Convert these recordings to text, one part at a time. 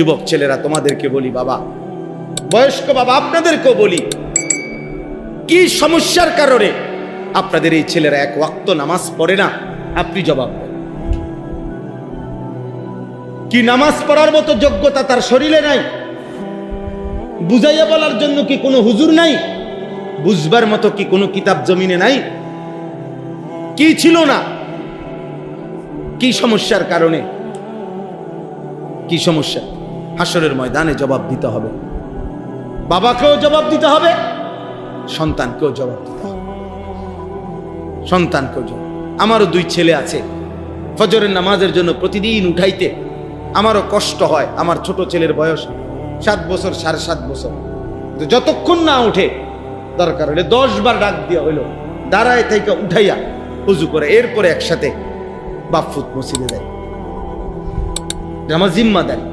যুবক ছেলেরা, তোমাদেরকে বলি বাবা, বয়স্ক বাবা, আপনাদেরকেও বলি, কি সমস্যার কারণে আপনাদের এই ছেলেরা এক ওয়াক্ত নামাজ পড়ে না? আপনি জবাব কি নামাজ পড়ার মতো যোগ্যতা তার শরীরে নাই? বুঝাইয়া বলার জন্য কি কোনো হুজুর নাই? বুঝবার মতো কি কোনো কিতাব জমিনে নাই? কি ছিল না? কি সমস্যার কারণে? কি সমস্যা? হাসরের ময়দানে জবাব দিতে হবে। বাবাকেও জবাব দিতে হবে, সন্তানকেও জবাব দিতে হবে। সন্তানকেও জবাব। আমারও দুই ছেলে আছে। ফজরের নামাজের জন্য প্রতিদিন উঠাইতে আমারও কষ্ট হয়। আমার ছোট ছেলের বয়স সাত বছর, সাড়ে সাত বছর। যতক্ষণ না উঠে, দরকার হলে দশ বার ডাক দেওয়া হইল, দাঁড়ায় থেকে উঠাইয়া উজু করে এরপরে একসাথে বাফুত মসজিদে দেয়। আমার জিম্মাদারি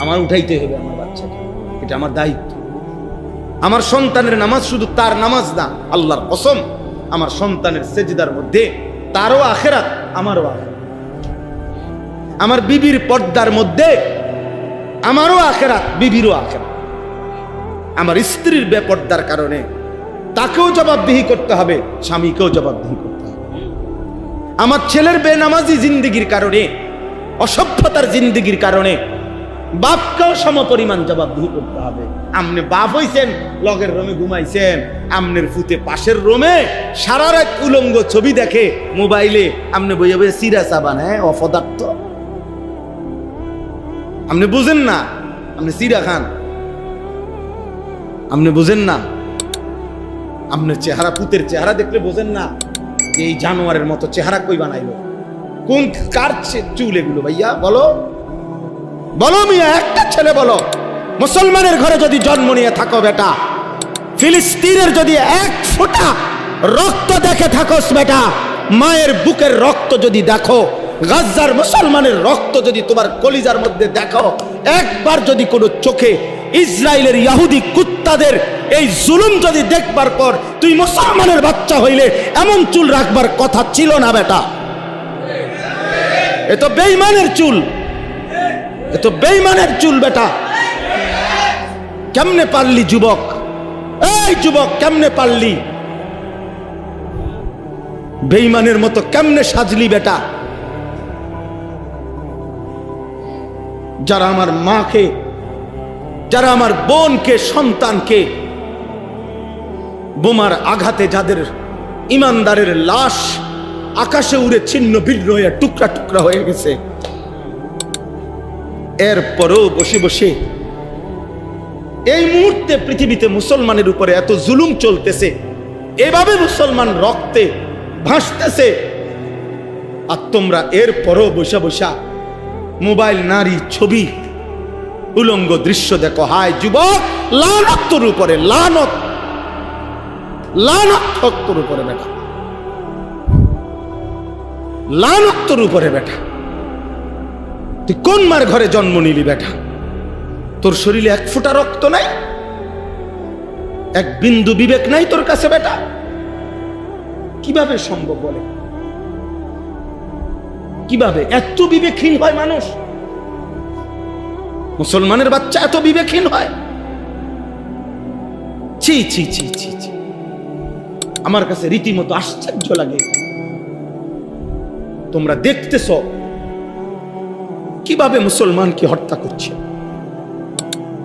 আমার উঠাইতে হবে আমার বাচ্চাকে। এটা আমার দায়িত্ব। আমার সন্তানের নামাজ শুধু তার নামাজ না, আল্লাহর কসম, আমার সন্তানের সেজদার মধ্যে তারও আখেরাত, আমারও আখেরাত। আমার বিবির পর্দার মধ্যে আমারও আখেরাত, বিবিরও আখেরাত। আমার স্ত্রীর বেপর্দার কারণে তাকেও জবাবদিহি করতে হবে, স্বামীকেও জবাবদিহি করতে হবে। আমার ছেলের বেনামাজি জিন্দিগির কারণে, অসভ্যতার জিন্দিগির কারণে বাপকেও সম পরিমাণ জবাবদিহি করতে হবে। আমনে বাপ হইছেন, লগের রোমে ঘুমাইছেন, আমনের ফুতে পাশের রোমে সারা রাত উলঙ্গ ছবি দেখে মোবাইলে আমনে বইয়ে বইয়ে সিরা সাবান হ্যাঁ অপদার্থ। আপনি বুঝেন না আপনি সিরা খান। আপনি বুঝেন না আপনার চেহারা, পুতের চেহারা দেখলে বোঝেন না এই জানোয়ারের মতো চেহারা কই বানাইলো। কোন কার চুল এগুলো ভাইয়া, বলো? বলো মিয়া, একটা ছেলে বলো। মুসলমানের ঘরে যদি জন্ম নিয়ে থাকো বেটা, ফিলিস্তিনের যদি এক ফোঁটা রক্ত দেখে থাকোস বেটা, মায়ের বুকের রক্ত যদি দেখো, গাজ্জার মুসলমানের রক্ত যদি তোমার কলিজার মধ্যে দেখো, একবার যদি কোনো চোখে ইসরায়েলের ইয়াহুদি কুত্তাদের এই জুলুম যদি দেখবার পর তুই মুসলমানের বাচ্চা হইলে এমন চুল রাখবার কথা ছিল না বেটা। এ তো বেইমানের চুল। তো বেইমানের চুল বেটা। কেমনে পারলি যুবক? এই যুবক, কেমনে পারলি? বেইমানের মতো কেমনে সাজলি বেটা? যারা আমার মাকে, যারা আমার বোনকে, সন্তানকে বোমার আঘাতে যাদের ইমানদারের লাশ আকাশে উড়ে ছিন্ন ভিন্ন হয়ে টুকরা টুকরা হয়ে গেছে এরপরেও বসে বসে, এই মুহূর্তে পৃথিবীতে মুসলমানের উপরে এত জুলুম চলতেছে, এভাবে মুসলমান রক্তে ভাসতেছে। আর তোমরা এর পরও বসা বসা, মোবাইল, নারী, ছবি, উলঙ্গ দৃশ্য দেখো। হায় যুবক লানত তোর উপরে, লানত লানত তোর উপরে বেটা লানত তোর উপরে বেটা। তুই কোন মার ঘরে জন্ম নিলি বেটা? তোর শরীরে এক ফোঁটা রক্ত নাই? এক বিন্দু বিবেক নাই তোর কাছে বেটা? কীভাবে সম্ভব বলে? কীভাবে? এত বিবেকহীন হয় মানুষ? মুসলমানের বাচ্চা এত বিবেকহীন হয়? ছি ছি ছি ছি ছি। আমার কাছে রীতিমতো আশ্চর্য লাগে। তোমরা দেখতেছ কীভাবে মুসলমানকে হত্যা করছে?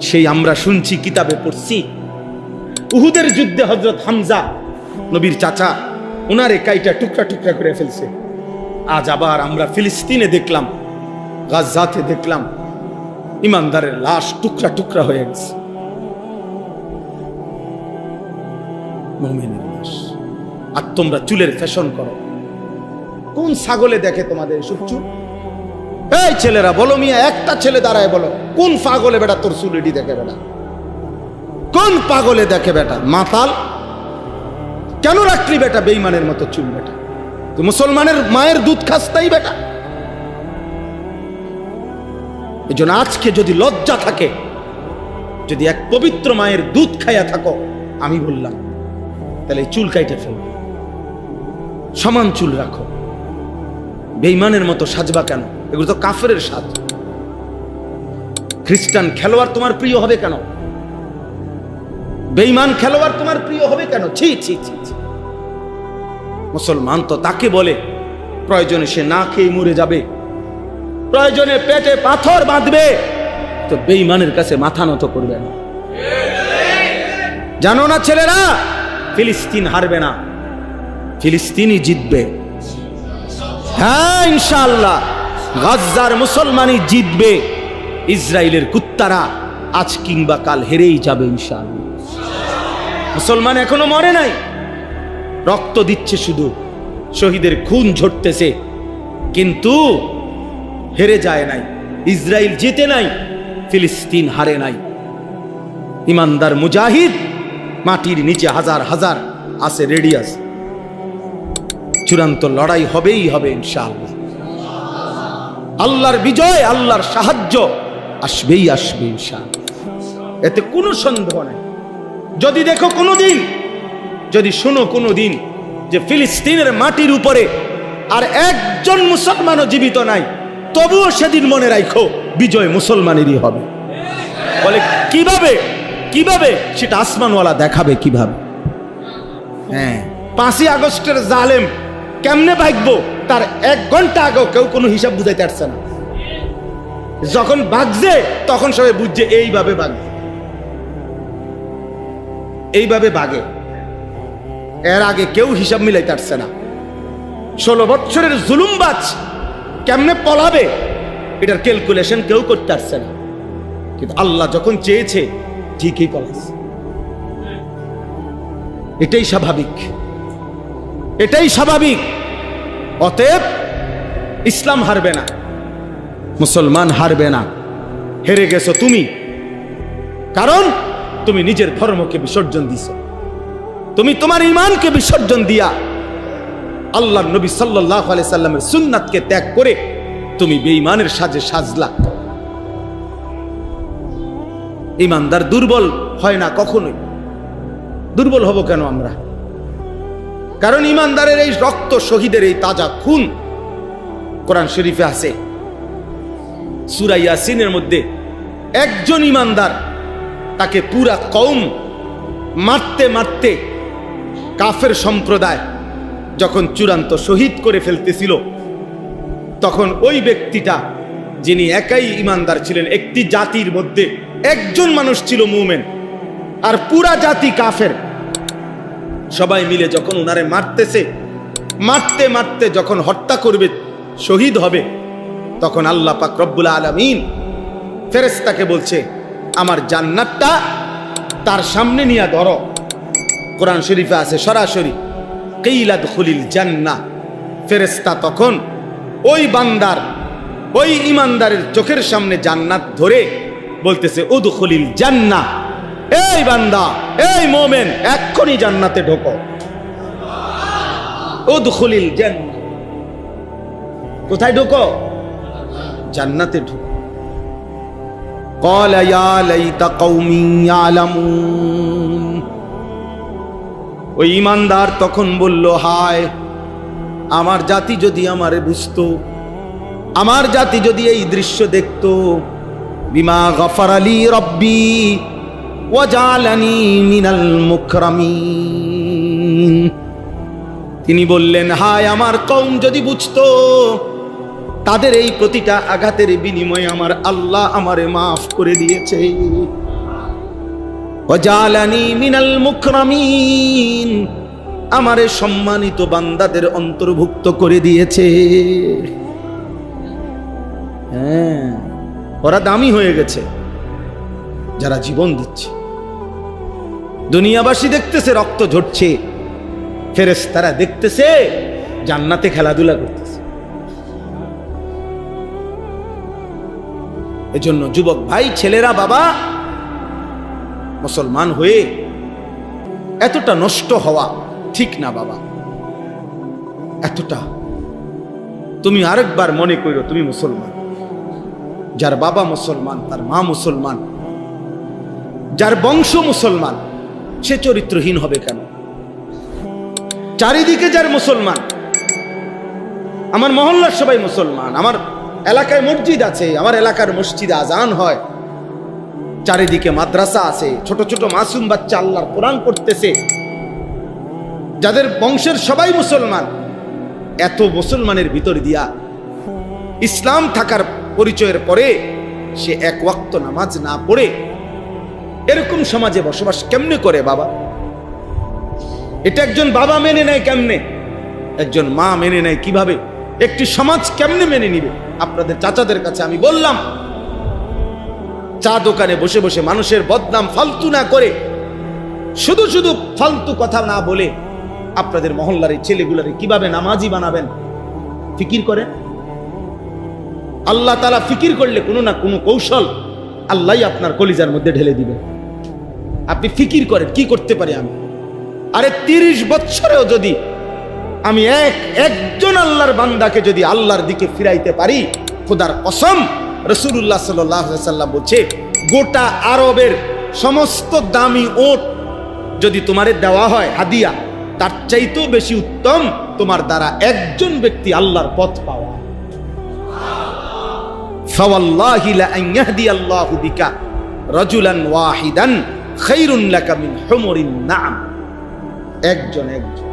সেই আমরা শুনছি, কিতাবে পড়ছি। উহুদের যুদ্ধে হজরত হামজা, নবীর চাচা ওনারে কাইটা টুকরা টুকরা করে ফেলছে। আজ আবার আমরা ফিলিস্তিনে দেখলাম গাজাতে দেখলাম, ইমানদারের লাশ টুকরা টুকরা হয়ে গেছে। আর তোমরা চুলের ফ্যাশন করো। কোন ছাগলে দেখে তোমাদের এসব এই ছেলেরা, বলো মিয়া, একটা ছেলে দাঁড়ায় বলো, কোন পাগলে বেটা তোর চুলেডি দেখে বেটা? কোন পাগলে দেখে বেটা? মাতাল? কেন রাখলি বেটা বেইমানের মতো চুল বেটা? তুই মুসলমানের মায়ের দুধ খাস তাই বেটা? এই জন্য আজকে যদি লজ্জা থাকে, যদি এক পবিত্র মায়ের দুধ খাইয়া থাকো, আমি বললাম, তাহলে চুল কাইটে ফেলো। সমান চুল রাখো। বেইমানের মতো সাজবা কেন? এগুলো তো কাফের সাজ খ্রিস্টান খেলোয়াড় তোমার প্রিয় হবে কেন? বেঈমান খেলোয়াড় তোমার প্রিয় হবে কেন? ছি ছি ছি। মুসলমান তো তাকে বলে, প্রয়োজনে সে না খেয়ে মরে যাবে, প্রয়োজনে পেটে পাথর বাঁধবে, তো বেঈমানের কাছে মাথা নত করবে না। জানো না ছেলেরা, ফিলিস্তিন হারবে না, ফিলিস্তিনই জিতবে। হ্যাঁ ইনশাআল্লাহ। গাজ্জার মুসলমানই জিতবে। ইসরায়েলের কুত্তারা আজ কিংবা কাল হেরেই যাবে ইনশাআল্লাহ। মুসলমান এখনও মরে নাই। রক্ত দিচ্ছে শুধু। শহীদের খুন ঝরতেছে। কিন্তু হেরে যায় নাই। ইসরায়েল জিতে নাই। ফিলিস্তিন হারে নাই। ইমানদার মুজাহিদ মাটির নিচে হাজার হাজার আছে রেডিয়াস। চূড়ান্ত লড়াই হবেই হবে ইনশাআল্লাহ। আল্লাহর বিজয়, আল্লাহর সাহায্য আসবেই, আসবে ইনশাআল্লাহ। এতে কোনো সন্দেহ নেই। যদি দেখো কোনোদিন, যদি শোনো কোনোদিন যে ফিলিস্তিনের মাটির উপরে আর একজন মুসলমানও জীবিত নাই, তবুও সেদিন মনে রাখো, বিজয় মুসলমানেরই হবে। বলে, কীভাবে? কীভাবে? সেটা আসমানওয়ালা দেখাবে কীভাবে। হ্যাঁ পাঁচই আগস্টের জালেম কেমনে ভাগবো? তার এক ঘণ্টা আগেও কেউ কোনো হিসাব বুঝাইতে পারছে না। যখন বাগছে তখন সবাই বুঝছে, এইভাবে বাগছে এইভাবে বাগে এর আগে কেউ হিসাব মিলাইতে পারছে না। ষোলো বছরের জুলুমবাজ কেমনে পলাবে? এটার ক্যালকুলেশন কেউ করতে পারছে না। কিন্তু আল্লাহ যখন চেয়েছে, ঠিকই পলাইছে। এটাই স্বাভাবিক। এটাই স্বাভাবিক। অতএব ইসলাম হারবে না। মুসলমান হারবে না। হেরে গেছো তুমি। কারণ তুমি নিজের ধর্মকে বিসর্জন দিছ। তুমি তোমার ইমানকে বিসর্জন দিয়া আল্লাহ নবী সাল্লাহ সাল্লামের সুন্নাতকে ত্যাগ করে তুমি বেঈমানের সাজে সাজলা। ইমানদার দুর্বল হয় না কখনোই। দুর্বল হব কেন আমরা? কারণ ইমানদারের এই রক্ত শহীদের এই তাজা খুন কোরআন শরীফে আছে। সুরাইয়া সিনের মধ্যে একজন ইমানদার তাকে পুরা কৌম মারতে মারতে কাফের সম্প্রদায় যখন চূড়ান্ত শহীদ করে ফেলতেছিল, তখন ওই ব্যক্তিটা যিনি একাই ইমানদার ছিলেন, একটি জাতির মধ্যে একজন মানুষ ছিল মুমেন, আর পুরা জাতি কাফের। সবাই মিলে যখন ওনারে মারতেছে, মারতে মারতে যখন হত্যা করবে, শহীদ হবে, তখন আল্লাহ পাক রব্বুল আলমিন ফেরেস্তাকে বলছে, আমার জান্নাতটা তার সামনে নিয়ে ধরো। কোরআন শরীফে আছে, সরাসরি কেইলাদ খুলিল জান্না ফেরেস্তা তখন ওই বান্দার, ওই ইমানদারের চোখের সামনে জান্নাত ধরে বলতেছে উদ খুলিল জান্না এই বান্দা এই মোমেন এক্ষুনি জান্নাতে ঢোকো উদ খুলিল জান্না কোথায় ঢোকো জান্নাতে ঢুকো قال يا ليت قومي يعلمون ওই ইমানদার তখন বলল হায় আমার জাতি যদি আমারে বুঝতো আমার জাতি যদি এই দৃশ্য দেখতো বিমা গফর আলী রব্বি ওয়াজালানি মিনাল মুকরামিন। তিনি বললেন, হায় আমার কম যদি বুঝতো, তাদের এই প্রতিটা আঘাতের বিনিময়ে আমার আল্লাহ আমারে মাফ করে দিয়েছে। ওয়াজালানি মিনাল মুকরামিন, আমারে সম্মানিত বান্দাদের অন্তর্ভুক্ত করে দিয়েছে। হ্যাঁ ওরা দামি হয়ে গেছে, যারা জীবন দিচ্ছে। দুনিয়াবাসী দেখতেছে, রক্ত ঝরছে। ফেরেস তারা দেখতেছে, জান্নাতে খেলাধুলা করতেছে। এজন্য যুবক ভাই, ছেলেরা, বাবা, মুসলমান হয়ে এতটা নষ্ট হওয়া ঠিক না, বাবা। এতটা। তুমি আরেকবার মনে করো তুমি মুসলমান। যার বাবা মুসলমান, তার মা মুসলমান। যার বংশ মুসলমান। সে চরিত্রহীন হবে কেন? চারিদিকে যার মুসলমান, আমার মহল্লার সবাই মুসলমান, আমার এলাকায় মসজিদ আছে, আমার এলাকার মসজিদে আজান হয়, চারিদিকে মাদ্রাসা আছে, ছোট ছোট মাসুম বাচ্চা আল্লাহর কোরআন করতেছে যাদের বংশের সবাই মুসলমান, এত মুসলমানের ভিতর দিয়া ইসলাম থাকার পরিচয়ের পরে সে এক ওয়াক্ত নামাজ না পড়ে এরকম সমাজে বসবাস কেমনে করে বাবা? এটা একজন বাবা মেনে নেয় কেমনে? একজন মা মেনে নেয় কীভাবে? একটি সমাজ কেমনে মেনে নিবে? আপনাদের চাচাদের কাছে আমি বললাম, চা দোকানে বসে বসে মানুষের বদনাম ফালতু না করে, শুধু শুধু ফালতু কথা না বলে আপনাদের মহল্লার এই ছেলেগুলারে কীভাবে নামাজি বানাবেন? ফিকির করেন? আল্লাহ তালা ফিকির করলে কোনো না কোনো কৌশল আল্লাহ আপনার কলিজার মধ্যে ঢেলে দিবে আপনি ফিকির করেন, কি করতে পারি আমি? আরে তিরিশ বছরেও যদি আমি এক, একজন আল্লাহর বান্দাকে যদি আল্লাহর দিকে ফিরাইতে পারি, খোদার কসম রসুল্লাহ সাল্লাম বলছে, গোটা আরবের সমস্ত দামি ওট যদি তোমারে দেওয়া হয়, হাদিয়া, তার চাইতেও বেশি উত্তম, তোমার দ্বারা একজন ব্যক্তি আল্লাহর পথ পাওয়া। রাজুলান ওয়াহিদান। নাম। একজন একজন।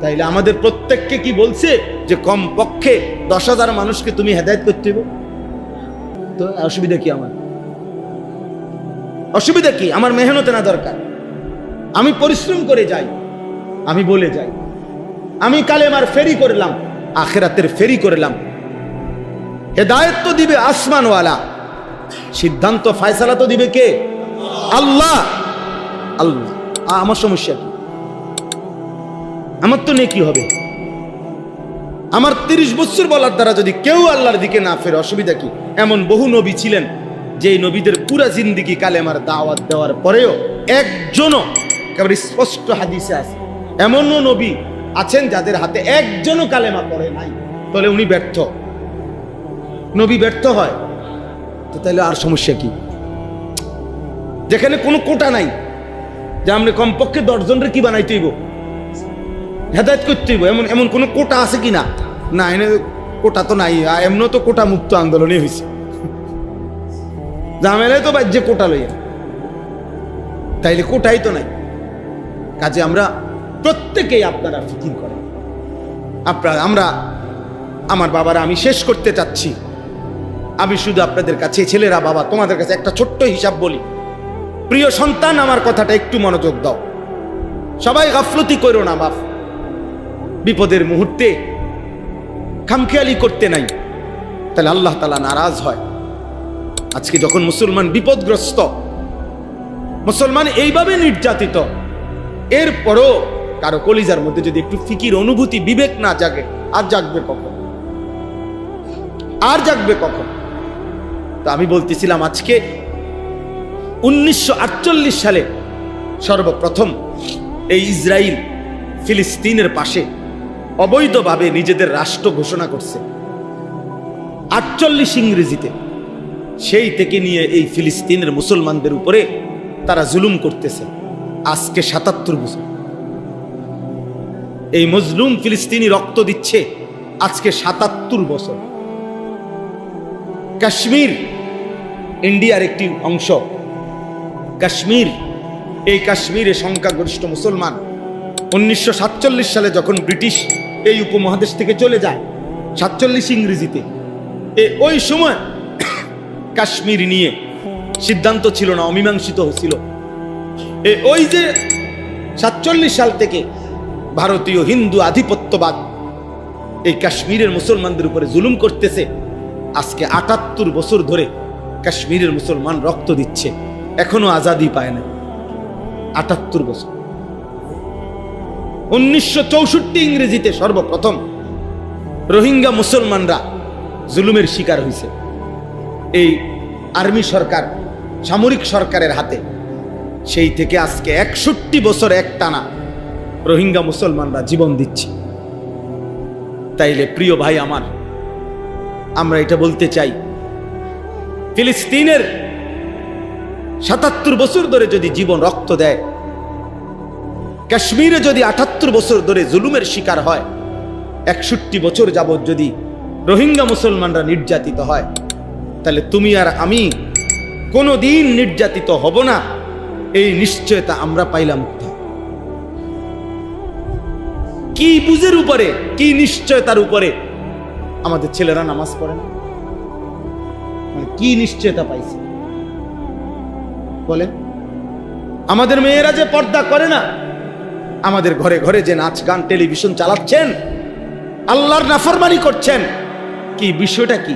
তাইলে আমাদের প্রত্যেককে কি বলছে যে কম পক্ষে দশ হাজার মানুষকে তুমি হেদায়ত করতে তো অসুবিধা কি আমার? অসুবিধা কি? আমার মেহনতে না দরকার। আমি পরিশ্রম করে যাই, আমি বলে যাই। আমি কালেমার ফেরি করলাম, আখেরাতের ফেরি করলাম। হেদায়ত তো দিবে আসমানওয়ালা। সিদ্ধান্ত, ফায়সালা তো দিবে কে? আল্লাহ। আল্লাহ। আমার সমস্যা কি? আমার তো নেকি হবে। আমার তিরিশ বছর বলার দ্বারা যদি কেউ আল্লাহর দিকে না ফেরে, অসুবিধা কি? এমন বহু নবী ছিলেন যে নবীদের পুরা জিন্দিগি কালেমার দাওয়াত দেওয়ার পরেও একজনও, একেবারে স্পষ্ট হাদিসে আছে, এমনও নবী আছেন যাদের হাতে একজনও কালেমা পড়ে নাই। তাহলে উনি ব্যর্থ। নবী ব্যর্থ হয়। তো তাহলে আর সমস্যা কি? যেখানে কোনো কোটা নাই, যে আমরা কমপক্ষে দশজনের কি বানাইতে হইব? হেদায়ত করতে হইব, এমন এমন কোনো কোটা আছে কি না? না, এনে কোটা তো নাই, আর এমনও তো কোটা মুক্ত আন্দোলনই হয়েছে জামেলায় তো বাজ্যে কোটা লইয়া। তাইলে কোটাই তো নাই। কাজে আমরা প্রত্যেকেই আপনারা ফিকির করেন। আপনারা, আমরা, আমার বাবারা, আমি শেষ করতে চাচ্ছি। আমি শুধু আপনাদের কাছে, ছেলেরা, বাবা, তোমাদের কাছে একটা ছোট্ট হিসাব বলি। প্রিয় সন্তান, আমার কথাটা একটু মনোযোগ দাও। সবাই গাফলতি করো না বাপ বিপদের মুহূর্তে খামখেয়ালি করতে নাই। তাহলে আল্লাহ তালা নারাজ হয়। আজকে যখন মুসলমান বিপদগ্রস্ত, মুসলমান এইভাবে নির্যাতিত, এরপরও কারও কলিজার মধ্যে যদি একটু ফিকির, অনুভূতি, বিবেক না জাগে, আর জাগবে কখন? আর জাগবে কখন? তো আমি বলতেছিলাম, আজকে উনিশশো আটচল্লিশ সালে সর্বপ্রথম এই ইসরায়েল ফিলিস্তিনের পাশে অবৈধভাবে নিজেদের রাষ্ট্র ঘোষণা করছে। আটচল্লিশ ইংরেজিতে সেই থেকে নিয়ে এই ফিলিস্তিনের মুসলমানদের উপরে তারা জুলুম করতেছে। আজকে সাতাত্তর বছর। এই মজলুম ফিলিস্তিনি রক্ত দিচ্ছে আজকে সাতাত্তর বছর। কাশ্মীর, ইন্ডিয়ার একটি অংশ। কাশ্মীর। এই কাশ্মীরে সংখ্যাগরিষ্ঠ মুসলমান। উনিশশো সাতচল্লিশ সালে যখন ব্রিটিশ এই উপমহাদেশ থেকে চলে যায়, সাতচল্লিশ ইংরেজিতে, এ ওই সময় কাশ্মীর নিয়ে সিদ্ধান্ত ছিল না, অমীমাংসিত হচ্ছিল এ ওই যে সাতচল্লিশ সাল থেকে ভারতীয় হিন্দু আধিপত্যবাদ এই কাশ্মীরের মুসলমানদের উপরে জুলুম করতেছে, আজকে আটাত্তর বছর ধরে কাশ্মীরের মুসলমান রক্ত দিচ্ছে। এখনও আজাদি পায় না আটাত্তর বছর। উনিশশো চৌষট্টি ইংরেজিতে সর্বপ্রথম রোহিঙ্গা মুসলমানরা জুলুমের শিকার হয়েছে এই আর্মি সরকার, সামরিক সরকারের হাতে। সেই থেকে আজকে একষট্টি বছর এক টানা রোহিঙ্গা মুসলমানরা জীবন দিচ্ছে। তাইলে প্রিয় ভাই আমার, আমরা এটা বলতে চাই, ফিলিস্তিনের সাতাত্তর বছর ধরে যদি জীবন রক্ত দেয়, কাশ্মীরে যদি আটাত্তর বছর ধরে জুলুমের শিকার হয়, একষট্টি বছর যাবৎ যদি রোহিঙ্গা মুসলমানরা নির্যাতিত হয়, তাহলে তুমি আর আমি কোনো দিন নির্যাতিত হব না। এই নিশ্চয়তা আমরা পাইলাম কি বুঝের উপরে, কি নিশ্চয়তার উপরে আমাদের ছেলেরা নামাজ পড়ে না? মানে কি নিশ্চয়তা পাইছে? বলেন আমাদের মেয়েরা যে পর্দা করে না, আমাদের ঘরে ঘরে যে নাচ, গান, টেলিভিশন চালাচ্ছেন, আল্লাহর নাফরমানি করছেন, কি বিষয়টা কি?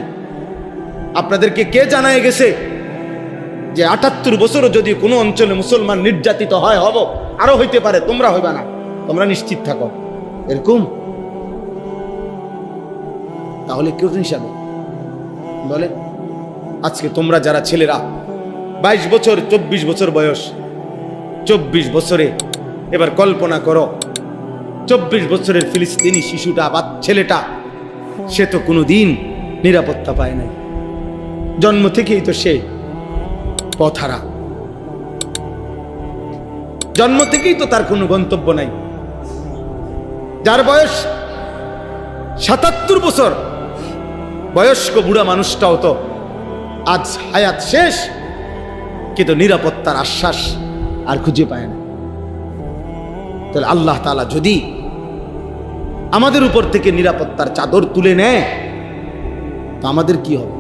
আপনাদেরকে কে জানায় গেছে যে আটাত্তর বছরও যদি কোনো অঞ্চলে মুসলমান নির্যাতিত হয়, হব? আরও হইতে পারে, তোমরা হইবা না। তোমরা নিশ্চিত থাকো। এরকম? তাহলে কেউ হিসাবে বলে, আজকে তোমরা যারা ছেলেরা বাইশ বছর, চব্বিশ বছর বয়স। চব্বিশ বছরে এবার কল্পনা করো, চব্বিশ বছরের ফিলিস্তিনি শিশুটা বা ছেলেটা, সে তো কোনো দিন নিরাপত্তা পায় নাই। জন্ম থেকেই তো সে পথারা। জন্ম থেকেই তো তার কোনো গন্তব্য নাই। যার বয়স সাতাত্তর বছর, বয়স্ক বুড়া মানুষটাও তো আজ হায়াত শেষ। কিন্তু নিরাপত্তার আশ্বাস আর খুঁজে পায় না। তাহলে আল্লাহ তালা যদি আমাদের উপর থেকে নিরাপত্তার চাদর তুলে নেয়, তো আমাদের কি হবে?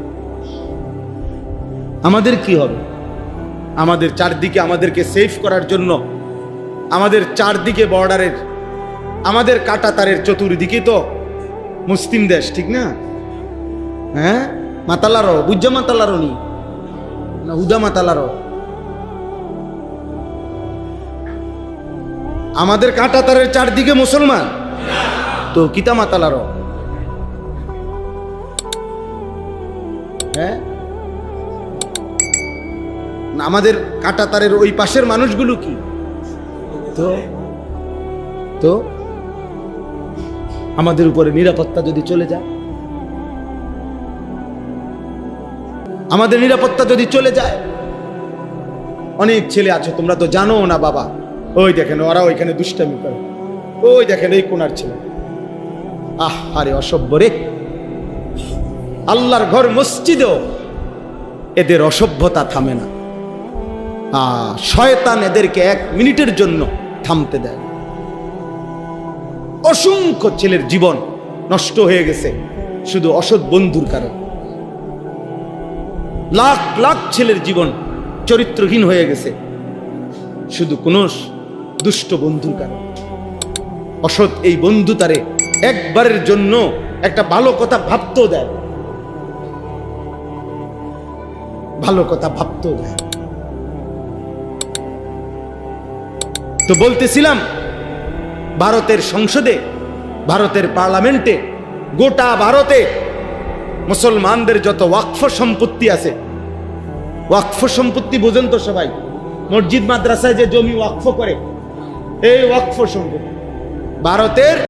আমাদের কি হবে? আমাদের চারদিকে আমাদেরকে সেফ করার জন্য, আমাদের চারদিকে বর্ডারের আমাদের কাটা তারের চতুর্দিকে তো মুসলিম দেশ, ঠিক না? হ্যাঁ? মাতালারও বুঝা মাতালারও নি না, হুদা মাতালারও। আমাদের কাটা তারের চারদিকে মুসলমান। তো কিতা মাতালারও হ্যাঁ আমাদের কাঁটা তারের ওই পাশের মানুষগুলো কি? তো? তো? আমাদের উপরে নিরাপত্তা যদি চলে যায়? আমাদের নিরাপত্তা যদি চলে যায়? অনেক ছেলে আছে, তোমরা তো জানো না, বাবা। ওই দেখেন ওরা ওইখানে দুষ্টামি করে। ওই দেখেন এই কোনার ছেলে। আহ আরে অসভ্য রে। আল্লাহর ঘর মসজিদেও। এদের অসভ্যতা থামে না। আহ, শয়তান এদেরকে এক মিনিটের জন্য থামতে দেয়। অসংখ্য ছেলের জীবন নষ্ট হয়ে গেছে শুধু অসৎ বন্ধুর কারণে। লাখ লাখ ছেলের জীবন চরিত্রহীন হয়ে গেছে। শুধু কোন দুষ্ট বন্ধুর কারণে। অসৎ এই বন্ধু তারে একবারের জন্য একটা ভালো কথা ভাবতেও দেয় ভালো কথা ভাবতেও দেয় তো বলতেছিলাম, ভারতের সংসদে, ভারতের পার্লামেন্টে, গোটা ভারতে মুসলমানদের যত ওয়াকফ সম্পত্তি আছে, ওয়াকফ সম্পত্তি বোঝেন তো সবাই, মসজিদ, মাদ্রাসায় যে জমি ওয়াকফ করে এই ওয়াকফ সম্পত্তি ভারতের